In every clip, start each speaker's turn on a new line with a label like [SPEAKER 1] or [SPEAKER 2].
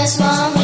[SPEAKER 1] நரசிம்ம சுவாமி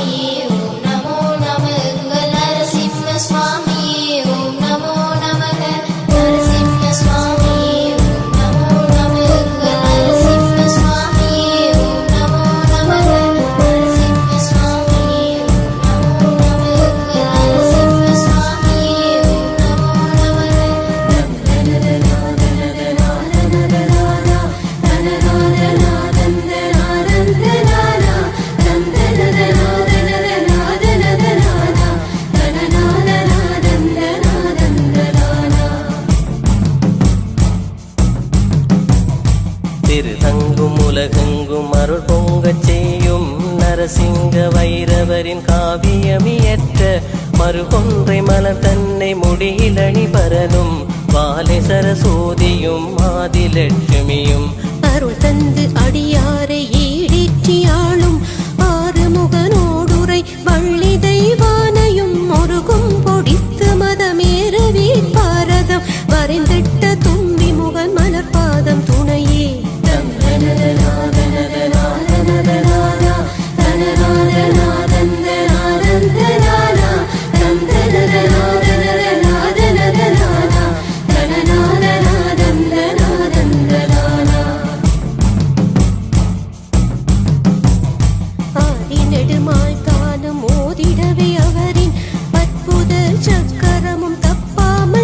[SPEAKER 2] மறுகொன்றை மலர் தன்னை முடியிலணி பரலும் வாலை சரசோதியும் ஆதிலட்சுமியும்.
[SPEAKER 3] அருள் தந்து அடியாரை ஈடிற்றி ஆளும் ஆறுமுகனோடுரை வள்ளி தெய்வானையும் முருகும் பொடித்து மதமேறவி பாரதம். வரைந்திட்டு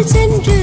[SPEAKER 3] தப்பாமல் சென்று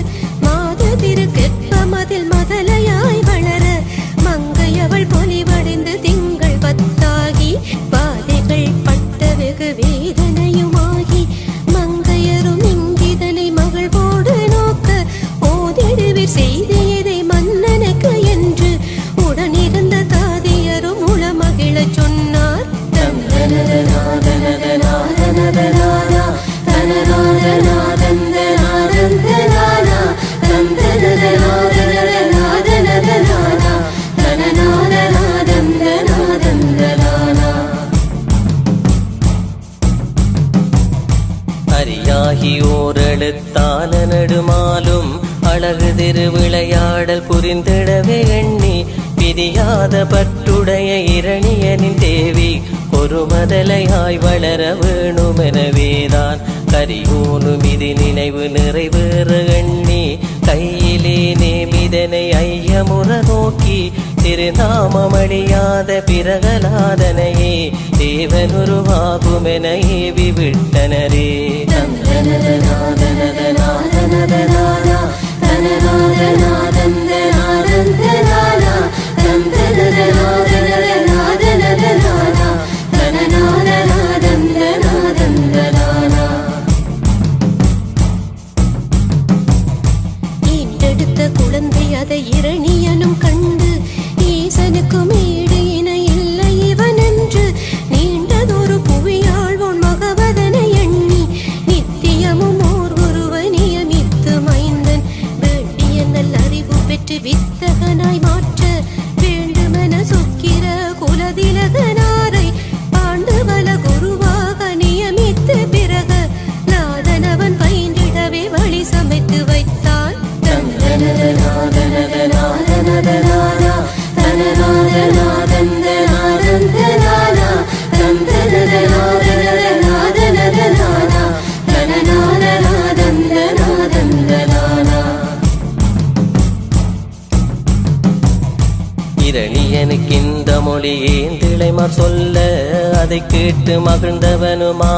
[SPEAKER 2] புரிந்திடவே எண்ணி விதியாத பற்றுடைய இரணியனின் தேவி ஒரு மதலையாய் வளர வேணுமெனவேதான் கரியூனும் இது நினைவு நிறைவேற எண்ணி கையிலே நேமிதனை ஐயமுற நோக்கி திருநாமமடியாத பிறகலாதனையே தேவனுருவாகுமென ஏவி விட்டனரே.
[SPEAKER 3] ஈண்டெடுத்த குழந்தை அதை இரணியனும் கண்டு ஈசனுக்குமே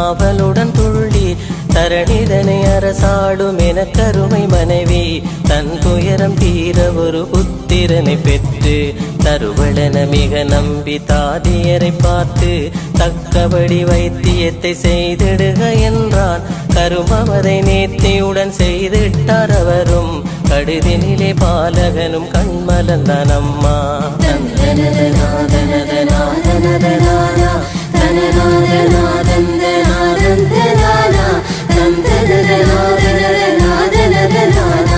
[SPEAKER 2] ஆவலுடன் துள்ளி தரணிதனை அரசாடும் என கருமை மனைவி தன் துயரம் தீர ஒரு புத்திரனை பெற்று தருவளன மிக நம்பி தாதியரை பார்த்து தக்கபடி வைத்தியத்தை செய்திடுக என்றான். கருமவரை நேர்த்தியுடன் செய்திட்டார் அவரும். கடுதினிலே பாலகனும் கண்மலந்தான் அம்மா.
[SPEAKER 3] da da da da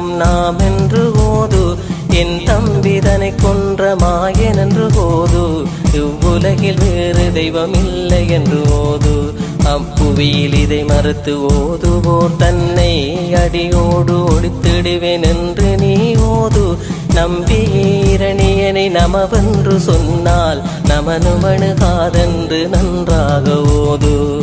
[SPEAKER 2] நமச்சிவாயமும் நாம் என்று ஓது. என் தம்பிதனை கொன்ற மாயன் என்று ஓது. இவ்வுலகில் வேறு தெய்வம் இல்லை என்று ஓது. அப்புவியில் இதை மறுத்து ஓதுவோர் தன்னை அடியோடு ஒழித்திடுவேன் என்று நீ ஓது. நம்பீரணியனை நமவென்று சொன்னால் நமனுமணுகாதென்று நன்றாக ஓது.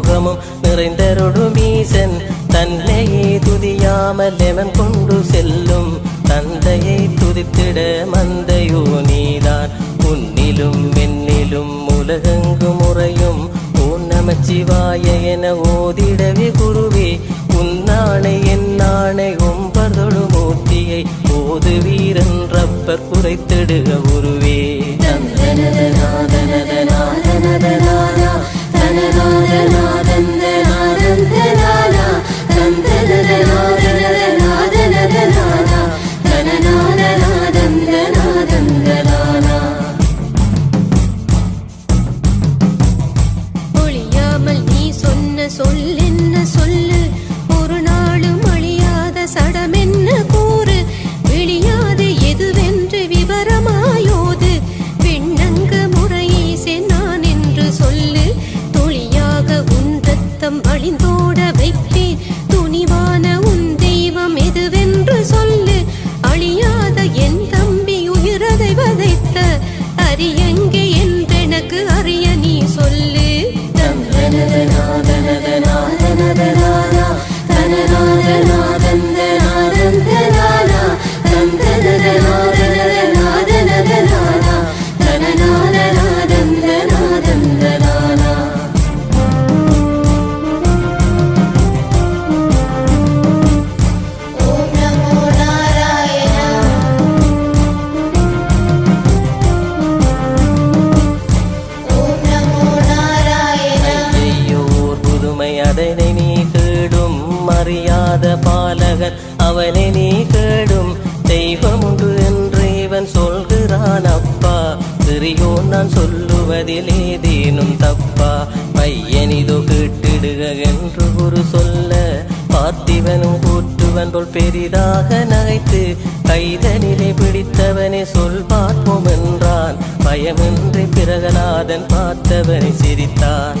[SPEAKER 2] சுகமும் நிறைந்தருடும் ஈசன் தன்னையே துதியாமல் எவன் கொண்டு செல்லும்? தந்தையை துதித்திட மந்தையோ நீதான். உன்னிலும் என்னிலும் உலகெங்கும் முறையும் உன் நமச்சிவாய என ஓதிடவே குருவே. உன்னானை என்னானை ஒம்பதொழு மூர்த்தியை ஓது வீரன் ரப்பர் குறைத்திடுக உருவே. na na na na அவனை நீ கேடும் தெய்வம் உண்டு என்று இவன் சொல்கிறான் அப்பா. சிறியோன் நான் சொல்லுவதில் ஏதேனும் தப்பா? பையனிதோ கேட்டிடுக என்று குரு சொல்ல பார்த்திவனும் கூற்றுவன் போல் பெரிதாக நகைத்து கைதனிலே பிடித்தவனை சொல் பார்ப்போம் என்றான். பயமின்றி பிரகலாதன் பார்த்தவனை சிரித்தான்.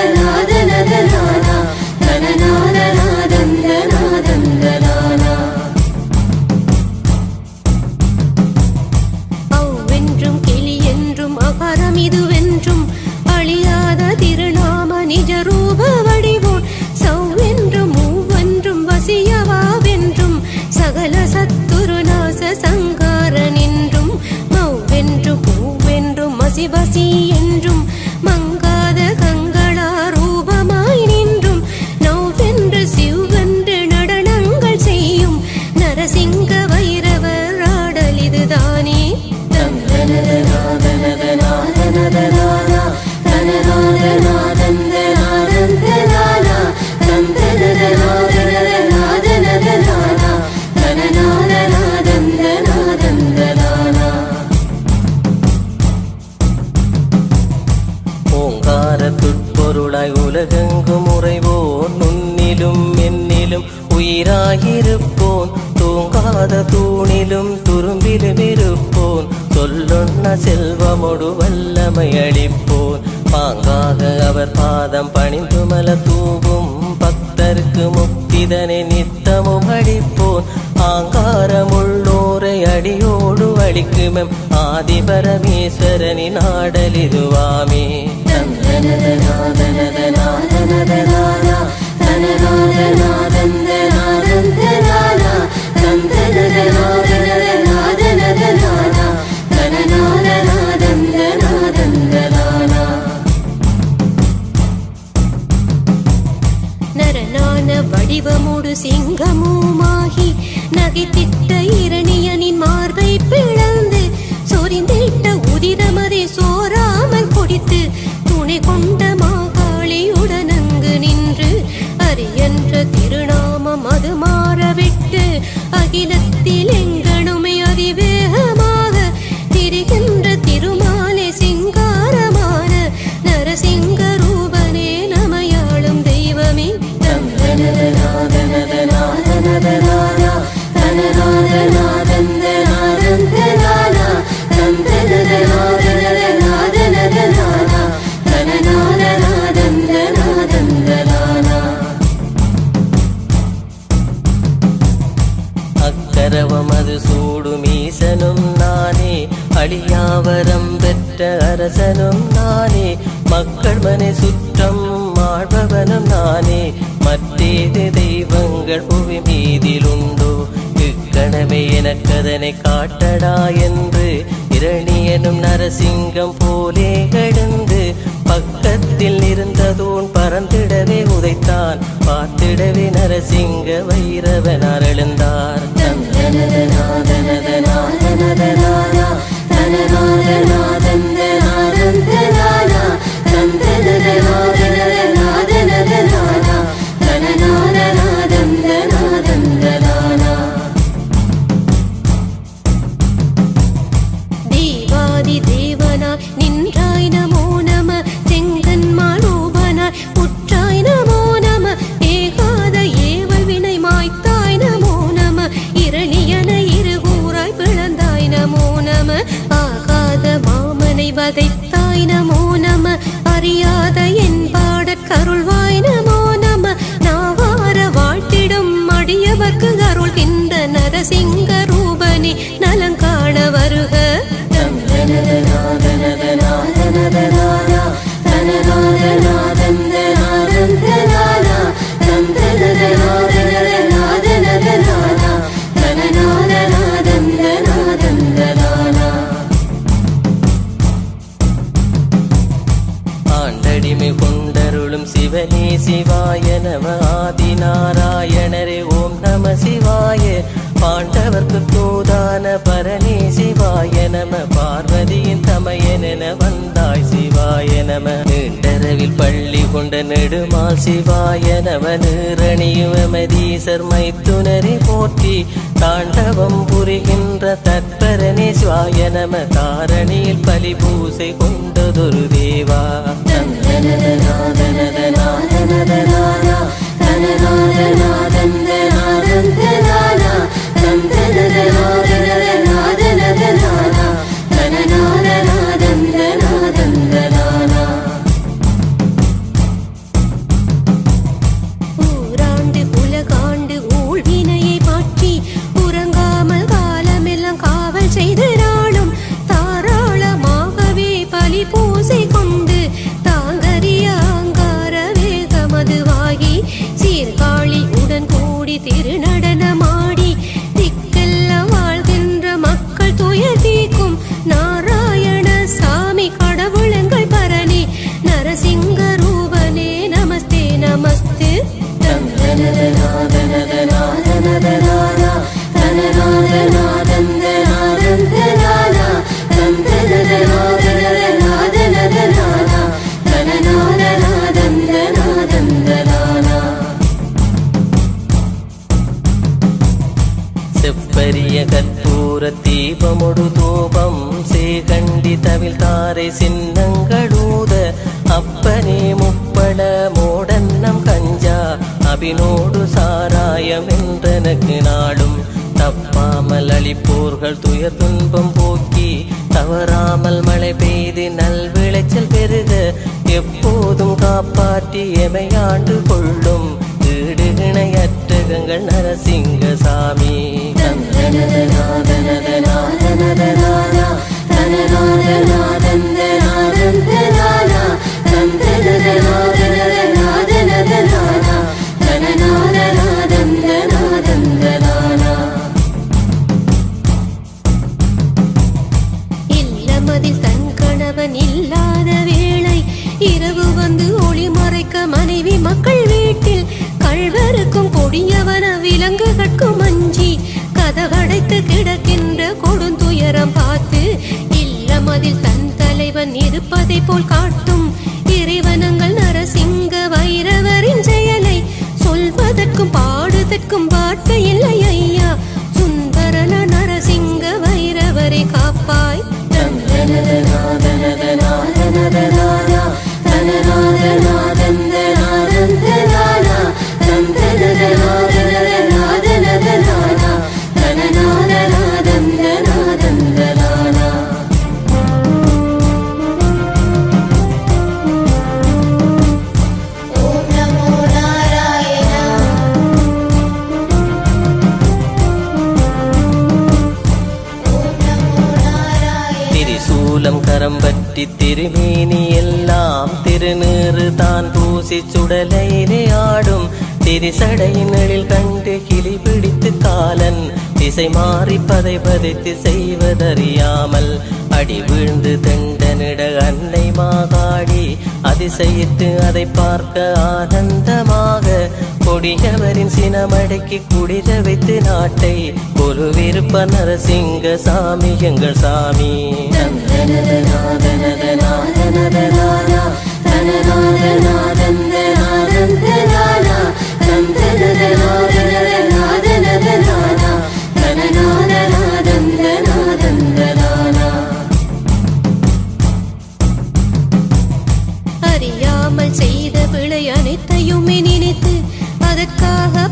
[SPEAKER 3] remember ஆழ்மனை சுற்றம் ஆழ்பவனும் நானே. மற்றேது தெய்வங்கள் புவி மீதிலுண்டோ. இக்கணமே எனக்கதனை காட்டடா என்று. இரணியனும் நரசிங்கம் போலே கடந்து. பக்கத்தில் இருந்ததோன் பறந்திடவே உதைத்தான். பார்த்திடவே நரசிங்க வைரவன். கொண்ட நெடுமால் சிவாய நவநீரணியுமதீசர் மைத்துனரை போற்றி தாண்டவம் புரிகின்ற தத்பரனே சிவாய நம தாரணியில் பலி பூசை கொண்டதொரு தேவா. தந்தன தோடு தூபம் சேகண்டி தவில் தாரை சின்னங்களூத. அப்பனே முப்பட மோடன்னம் கஞ்சா
[SPEAKER 2] அபினோடு சாராயம் என்றனக்கு நாடும். தப்பாமல் அளிப்போர்கள் துயர் துன்பம் போக்கி தவறாமல் மழை பெய்து நல்விளைச்சல் பெருக. எப்போதும் காப்பாற்றி எமையாண்டு கொள்ளும் ஈடு நரசிங்க சாமி na na na na சுடலையிலே ஆடும் திரிசடையின் கண்டு கிளி பிடித்து காலன். திசை மாறி பதை பதித்து செய்வதறியாமல் அடி வீழ்ந்து தண்டனிட அன்னை மாதாடி அதிசயித்து அதை பார்க்க ஆனந்தமாக கொடியவரின் சினமடக்கி குடிர வைத்து நாட்டை ஒரு விருப்ப நரசிங்க சாமி எங்கள் சாமி.
[SPEAKER 3] தனதன அறியாமல் செய்த பிழை அனைத்தையுமே நினைத்து அதற்காக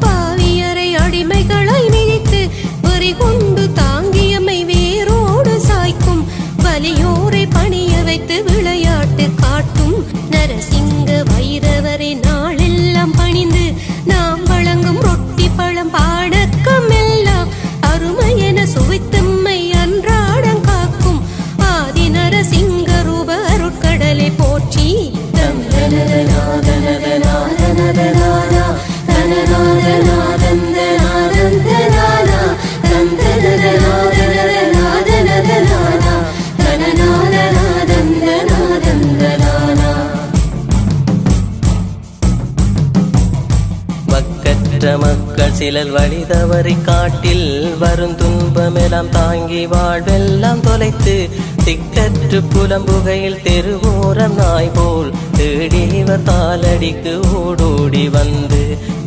[SPEAKER 2] நாட்டில் வருந்துன்பமெல்லாம் தாங்கி வாழ்வெல்லாம் தொலைத்து திக்கற்று புலம்புகையில் தெருவோரம் நாய் போல் தேடிவர் தாளடிக்கு ஓடோடி வந்து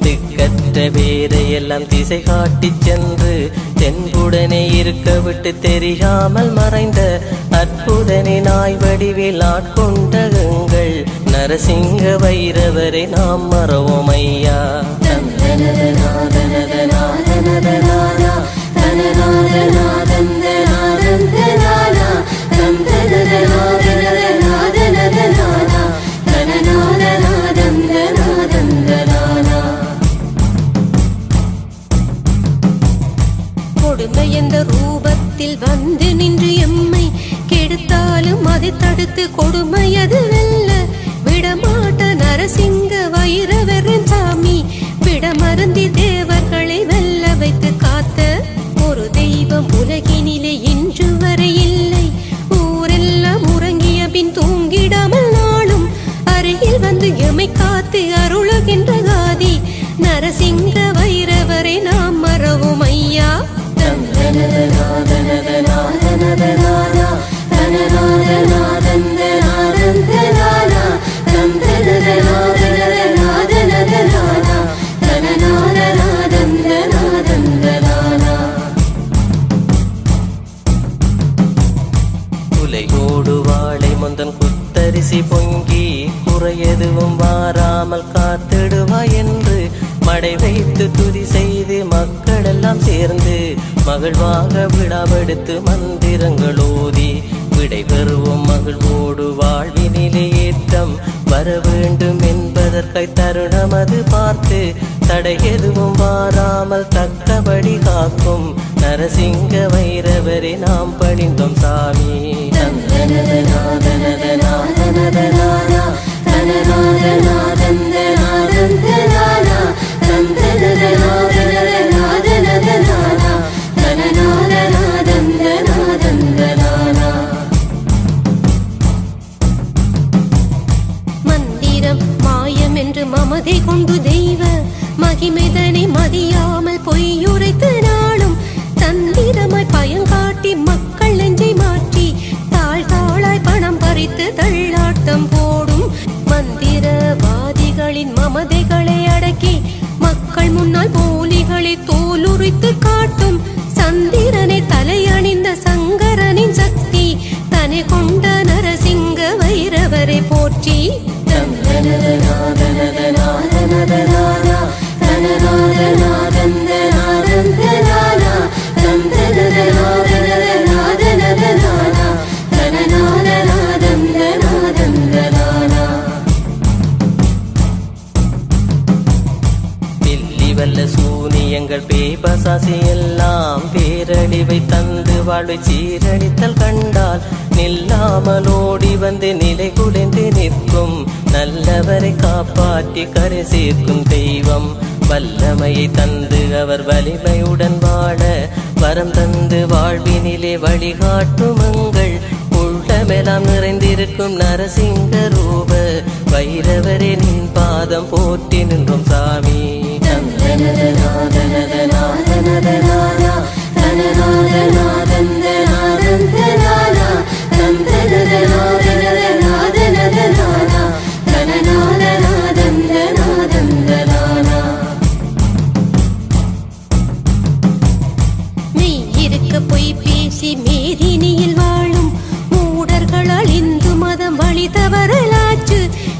[SPEAKER 2] திக்கற்ற பேரையெல்லாம் திசை காட்டி சென்று தென்புடனே இருக்க விட்டு தெரியாமல் மறைந்த அற்புதனை நாய் வடிவில் ஆட்கொண்டகங்கள் நரசிங்க வைரவரை நாம் மறவோம் ஐயா.
[SPEAKER 3] கொடுமை என்ற ரூபத்தில் வந்து நின்று எம்மை கெடுத்தாலும் அதை தடுத்து கொடுமை அதுவெல்ல. விடமாட்ட நரசிங்க வைர
[SPEAKER 2] தடை எதுவும் மாறாமல் தக்கபடி காக்கும் நரசிங்க வைரவரை நாம் பணிந்தோம் சாமி. தந்தனதனாதனதனாதனதனானா, தனநாதனாதந்தனாதந்தனானா, பேபசாசி எல்லாம் பேரழிவை தந்து வாழ்வை சீரழித்தல் கண்டால் நில்லாமல் ஓடி வந்து நிலை குலைந்து நிற்கும். நல்லவரை காப்பாற்றி கரை சேர்க்கும் தெய்வம் வல்லமையை தந்து அவர் வலிமையுடன் வாழ வரம் தந்து வாழ்வினிலே வழிகாட்டுமங்கள் உள்ளமெல்லாம் நிறைந்திருக்கும் நரசிங்க ரூப வைரவரே நின் பாதம் போற்றி நின்றும் சாமி. தந்தனதனாதனதனாதனதனானா,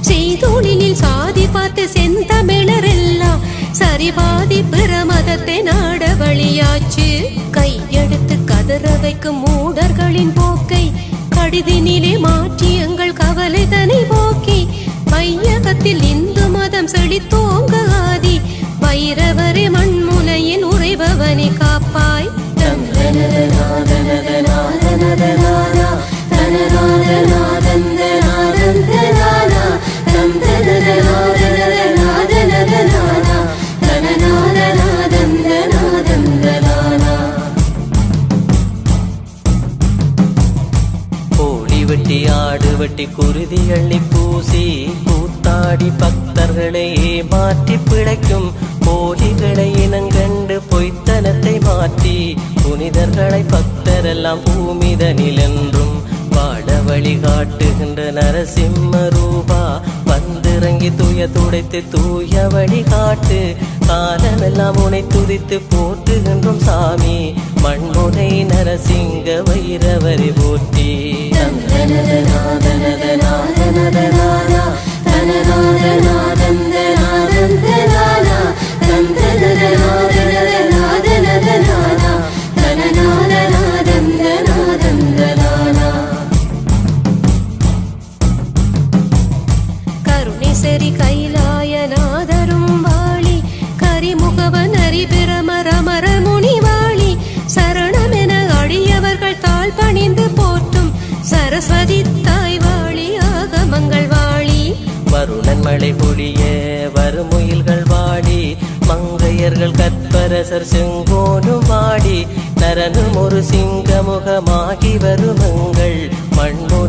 [SPEAKER 3] செய்தொழிலில் சாதி பார்த்து செந்தமிழர் எல்லாம் சரிபாதி பிற கடிதினிலே மாற்றி எங்கள் கவலை தனி போக்கி மையகத்தில் இந்து மதம் செழித்தோங்க ஆதி வைரவரே மண்முனையின் உறைபவனை காப்பாய்.
[SPEAKER 2] தந்தனதனாதனதனாதனதனானா, வெட்டி குருதி அள்ளி பூசி கூத்தாடி பக்தர்களை மாற்றி பிழைக்கும் போலிகளை இனங்கண்டு பொய்த்தனத்தை மாற்றி புனிதர்களை பக்தரெல்லாம் பூமிதனில் என்றும் வாழ வழி நரசிம்ம ரூபா இறங்கி தூய துடைத்து தூய வழி காட்டு காலமெல்லாம் உனை துதித்து போற்றுகின்றோம் சாமி. மண்முனை நரசிங்க வைரவரை போற்றி. தந்தனதனாதனதனாதனதனானா, மழை பொழிய வருமுயில்கள் வாடி. மங்கையர்கள் கற்பரசர் செங்கோனு வாடி நரனும் ஒரு சிங்கமுகமாகி வருமங்கள். மண்முனை